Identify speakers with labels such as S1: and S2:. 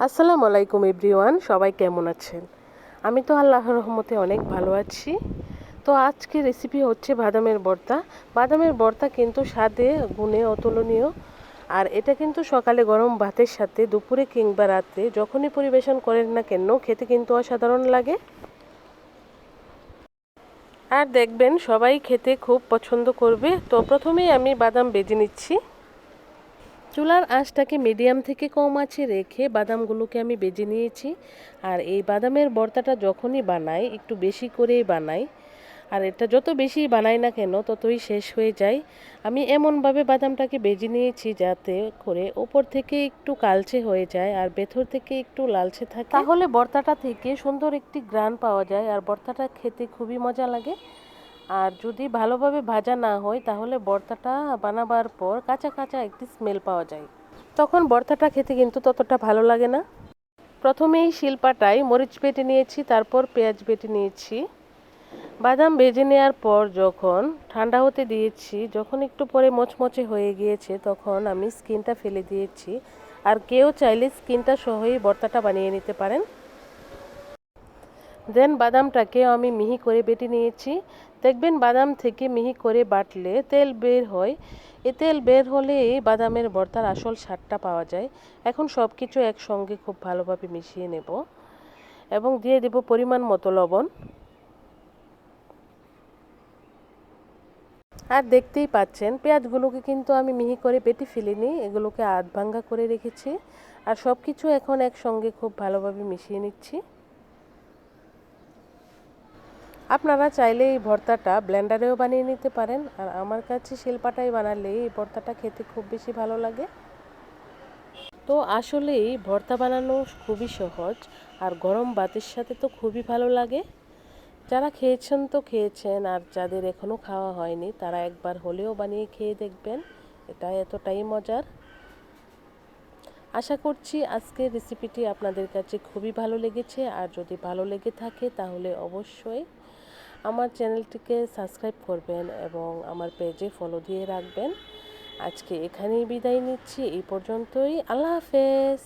S1: আসসালামু আলাইকুম এভরিওয়ান, সবাই কেমন আছেন? আমি তো আল্লাহর রহমতে অনেক ভালো আছি। তো আজকে রেসিপি হচ্ছে বাদামের ভর্তা বাদামের ভর্তা কিন্তু স্বাদে গুণে অতুলনীয়। আর এটা কিন্তু সকালে গরম ভাতের সাথে, দুপুরে কিংবা রাতে যখনই পরিবেশন করেন না কেন, খেতে কিন্তু অসাধারণ লাগে। আর দেখবেন সবাই খেতে খুব পছন্দ করবে। তো প্রথমেই আমি বাদাম বেজে নিচ্ছি। চুলার আঁচটাকে মিডিয়াম থেকে কম আছে রেখে বাদামগুলোকে আমি বেজে নিয়েছি। আর এই বাদামের ভর্তাটা যখনই বানাই, একটু বেশি করেই বানাই। আর এটা যত বেশি বানাই না কেন, ততই শেষ হয়ে যায়। আমি এমনভাবে বাদামটাকে বেজে নিয়েছি যাতে করে ওপর থেকে একটু কালচে হয়ে যায় আর ভেতর থেকে একটু লালচে থাকে। তাহলে ভর্তাটা থেকে সুন্দর একটি গ্রান পাওয়া যায় আর ভর্তাটা খেতে খুবই মজা লাগে। আর যদি ভালোভাবে ভাজা না হয়, তাহলে ভর্তাটা বানাবার পর কাঁচা কাঁচা একটি স্মেল পাওয়া যায়। তখন ভর্তাটা খেতে কিন্তু ততটা ভালো লাগে না। প্রথমেই শিলপাটায় মরিচ বেটে নিয়েছি, তারপর পেঁয়াজ বেটে নিয়েছি। বাদাম ভেজে নেওয়ার পর যখন ঠান্ডা হতে দিয়েছি, যখন একটু পরে মচমচে হয়ে গিয়েছে, তখন আমি স্কিনটা ফেলে দিয়েছি। আর কেউ চাইলে স্কিনটা সহই ভর্তাটা বানিয়ে নিতে পারেন। দেন বাদামটাকে আমি মিহি করে বেটে নিয়েছি। দেখবেন বাদাম থেকে মিহি করে বাটলে তেল বের হয়। এ তেল বের হলে বাদামের ভর্তার আসল স্বাদটা পাওয়া যায়। এখন সব কিছু একসঙ্গে খুব ভালোভাবে মিশিয়ে নেব এবং দিয়ে দেব পরিমাণ মতো লবণ। আর দেখতেই পাচ্ছেন, পেঁয়াজগুলোকে কিন্তু আমি মিহি করে পেটে ফেলিনি, এগুলোকে আধ ভাঙ্গা করে রেখেছি। আর সব কিছু এখন একসঙ্গে খুব ভালোভাবে মিশিয়ে নিচ্ছি। আপনারা চাইলে এই ভর্তাটা ব্লেন্ডারেও বানিয়ে নিতে পারেন, আর আমার কাছে শিলপাটাই বানালে এই ভর্তাটা খেতে খুব বেশি ভালো লাগে। তো আসলে এই ভর্তা বানানো খুবই সহজ, আর গরম ভাতের সাথে তো খুবই ভালো লাগে। যারা খেয়েছেন তো খেয়েছেন, আর যাদের এখনও খাওয়া হয়নি তারা একবার হলেও বানিয়ে খেয়ে দেখবেন, এটা এতটাই মজার। আশা করছি আজকের রেসিপিটি আপনাদের কাছে খুবই ভালো লেগেছে, আর যদি ভালো লেগে থাকে তাহলে অবশ্যই আমার চ্যানেলটিকে সাবস্ক্রাইব করবেন এবং আমার পেজে ফলো দিয়ে রাখবেন। আজকে এখানেই বিদায় নিচ্ছি, এই পর্যন্তই। আল্লাহ হাফেজ।